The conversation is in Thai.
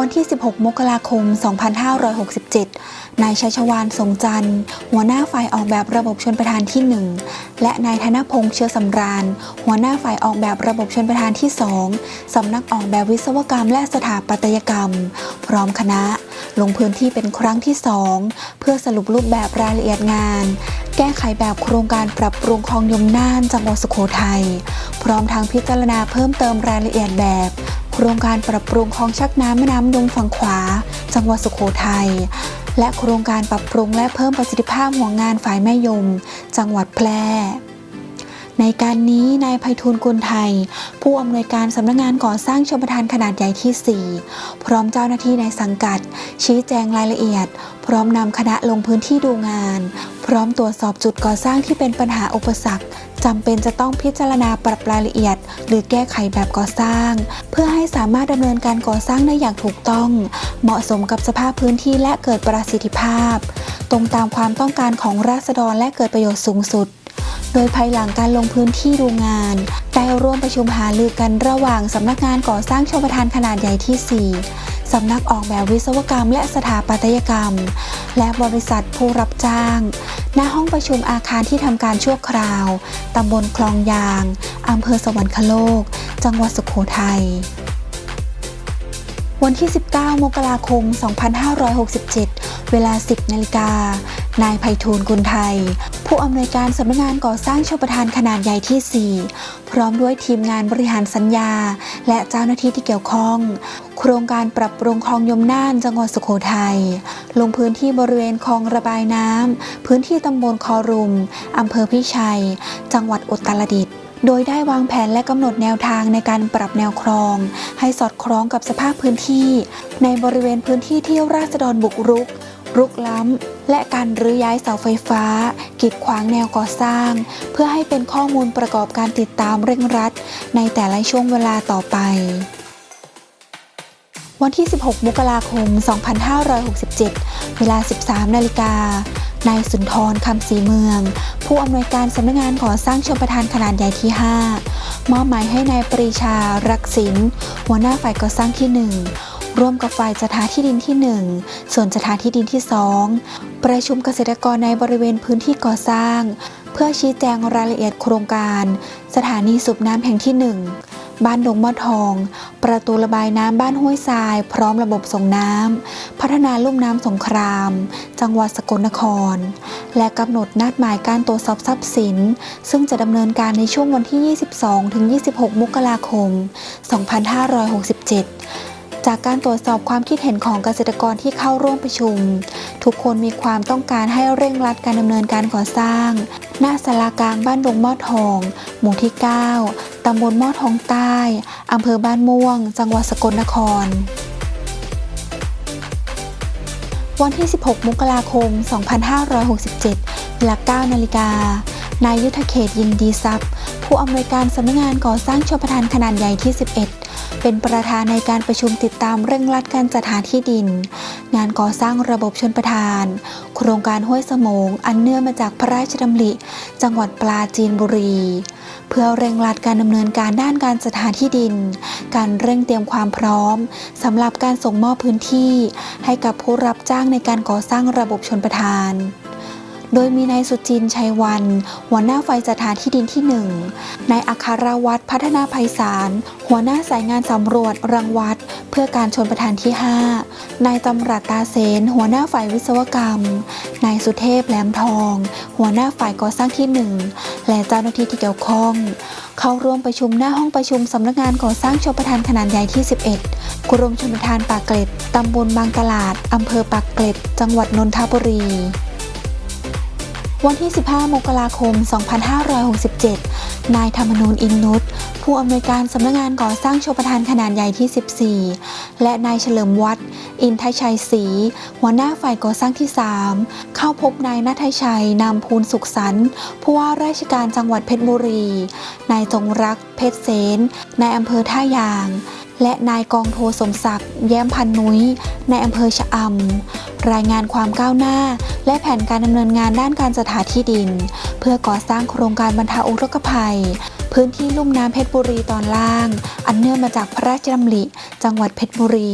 วันที่ 16 มกราคม 2567 นายชัชวานสงจันทร์ หัวหน้าฝ่ายออกแบบระบบชนประทานที่ 1 และนายธนพงษ์เชื้อสำราญ หัวหน้าฝ่ายออกแบบระบบชนประทานที่ 2 สำนักออกแบบวิศวกรรมและสถาปัตยกรรม พร้อมคณะ ลงพื้นที่เป็นครั้งที่ 2 เพื่อสรุปรูปแบบรายละเอียดงาน แก้ไขแบบโครงการปรับปรุงคลองยมน่านจังหวัดสุโขทัย พร้อมทางพิจารณาเพิ่มเติมรายละเอียดแบบ โครงการปรับปรุงคลองชักน้ำแม่น้ำยมฝั่งขวา จังหวัดสุโขทัยและโครงการปรับปรุงและเพิ่มประสิทธิภาพหัวงงานฝ่ายแม่ยม จังหวัดแพร่ในการนี้นายไพฑูรย์กุลไทย ผู้อำนวยการสำนักงานก่อสร้างชมประทานขนาดใหญ่ที่ 4 พร้อมเจ้าหน้าที่ในสังกัด ชี้แจงรายละเอียด พร้อมนำคณะลงพื้นที่ดูงาน พร้อมตรวจสอบจุดก่อสร้างที่เป็นปัญหาอุปสรรค จำเป็นจะต้องพิจารณาปรับรายละเอียด หรือแก้ไขแบบก่อสร้าง เพื่อให้สามารถดำเนินการก่อสร้างได้อย่างถูกต้อง เหมาะสมกับสภาพพื้นที่และเกิดประสิทธิภาพ ตรงตามความต้องการของราษฎรและเกิดประโยชน์สูงสุด โดยภายหลังการลงพื้นที่ดูงานได้ร่วมประชุมหารือกันระหว่างสำนักงานก่อสร้างชมประทานขนาดใหญ่ที่ 4 สำนักออกแบบวิศวกรรม และสถาปัตยกรรม และบริษัทผู้รับจ้าง ณ ห้องประชุมอาคารที่ทำการชั่วคราว ตำบลคลองยาง อำเภอสวรรคโลก จังหวัดสุโขทัย วันที่ 19 มกราคม 2567 เวลา 10 นาฬิกา นายไพฑูรย์กุลไทย ผู้อำนวยการสำนักงานก่อสร้างชลประทานขนาดใหญ่ที่ 4 พร้อมด้วยทีมงานบริหารสัญญา และเจ้าหน้าที่ที่เกี่ยวข้อง โครงการปรับปรุงคลองยมน่านจังหวัดสุโขทัย ลงพื้นที่บริเวณคลองระบายน้ำ พื้นที่ตำบลคอรุมอำเภอพิชัย จังหวัดอุตรดิตถ์โดยได้วางแผนและกำหนดแนวทางในการปรับแนวคลอง ให้สอดคล้องกับสภาพพื้นที่ ในบริเวณพื้นที่ที่ราษฎรบุกรุก รุกล้ำ และการรื้อย้ายเสาไฟฟ้า กีดขวางแนวก่อสร้าง เพื่อให้เป็นข้อมูลประกอบการติดตามเร่งรัด ในแต่ละช่วงเวลาต่อไปวันที่ 16 มกราคม 2567 เวลา 13 นาฬิกา นายสุนทรคำศรีเมือง ผู้อำนวยการสำนักงานก่อสร้างชมประทานขนาดใหญ่ที่ 5 มอบหมายให้นายปรีชา รักศิลป์หัวหน้าฝ่ายก่อสร้างที่ 1 ร่วมกับฝ่ายจัดหาที่ดินที่ 1 ส่วนจัดหาที่ดินที่ 2 ประชุมเกษตรกรในบริเวณพื้นที่ก่อสร้าง เพื่อชี้แจงรายละเอียดโครงการ สถานีสูบน้ำแห่งที่ 1 บ้านดงมะทอง ประตูระบายน้ำบ้านห้วยทราย พร้อมระบบส่งน้ำ พัฒนาลุ่มน้ำสงคราม จังหวัดสกลนคร และกำหนดนัดหมายการตรวจสอบทรัพย์สิน ซึ่งจะดำเนินการในช่วงวันที่ 22-26 มกราคม 2567 จากการตรวจสอบความคิดเห็นของเกษตรกรที่เข้าร่วมประชุม ทุกคนมีความต้องการให้เร่งรัดการดำเนินการก่อสร้าง หน้าสารากลางบ้านดงมอทอง หมู่ที่ 9 ตำบลมอทองใต้อำเภอบ้านม่วง จังหวัดสกลนคร วันที่ 16 มกราคม 2567 เวลา 9 นาฬิกานายยุทธเขตยินดีทรัพย์ ผู้อำนวยการสำนักงานก่อสร้างชลประทานขนาดใหญ่ที่ 11 เป็นประธานในการประชุมติดตามเร่งรัดการจัดหาที่ดิน งานก่อสร้างระบบชนประทาน โครงการห้วยสมงอันเนื่องมาจากพระราชดำริ จังหวัดปราจีนบุรี เพื่อเร่งรัดการดำเนินการด้านการจัดหาที่ดิน การเร่งเตรียมความพร้อมสำหรับการส่งมอบพื้นที่ ให้กับผู้รับจ้างในการก่อสร้างระบบชนประทาน โดยมีนายสุจินชัยวัน หัวหน้าฝ่ายจัดหาที่ดินที่หนึ่งนายอัครวัตรพัฒนาภัยสาร หัวหน้าสายงานสำรวจรังวัด เพื่อการชนประทานที่ 5 นายตำรัดตาเสน หัวหน้าฝ่ายวิศวกรรม นายสุเทพแหลมทอง หัวหน้าฝ่ายก่อสร้างที่ 1 และเจ้าหน้าที่ที่เกี่ยวข้อง เข้าร่วมประชุมหน้าห้องประชุมสำนักงานก่อสร้างชลประทานขนาดใหญ่ที่ 11 กรมชลประทานปากเกร็ดตำบลบางตลาดอำเภอปากเกร็ด จังหวัดนนทบุรี วันที่ 15 มกราคม 2567 นายธรรมนูญอินนุชผู้อำนวยการสำนักงานก่อสร้างโชว์ประทานขนาดใหญ่ที่ 14 และนายเฉลิมวัฒน์อินทชัยศรีหัวหน้าฝ่ายก่อสร้างที่ 3 เข้าพบนายนัทชัยนามภูลสุขสันต์ผู้ว่าราชการจังหวัดเพชรบุรี นายจงรักเพชรเสนนายอำเภอท่ายาง และนายกองโทสมศักดิ์แย้มพันนุ้ยในอำเภอชะอำ รายงานความก้าวหน้า และแผนการดำเนินงานด้านการจัดหาที่ดิน เพื่อก่อสร้างโครงการบรรเทาอุทกภัย พื้นที่ลุ่มน้ำเพชรบุรีตอนล่าง อันเนื่องมาจากพระราชดำริ จังหวัดเพชรบุรี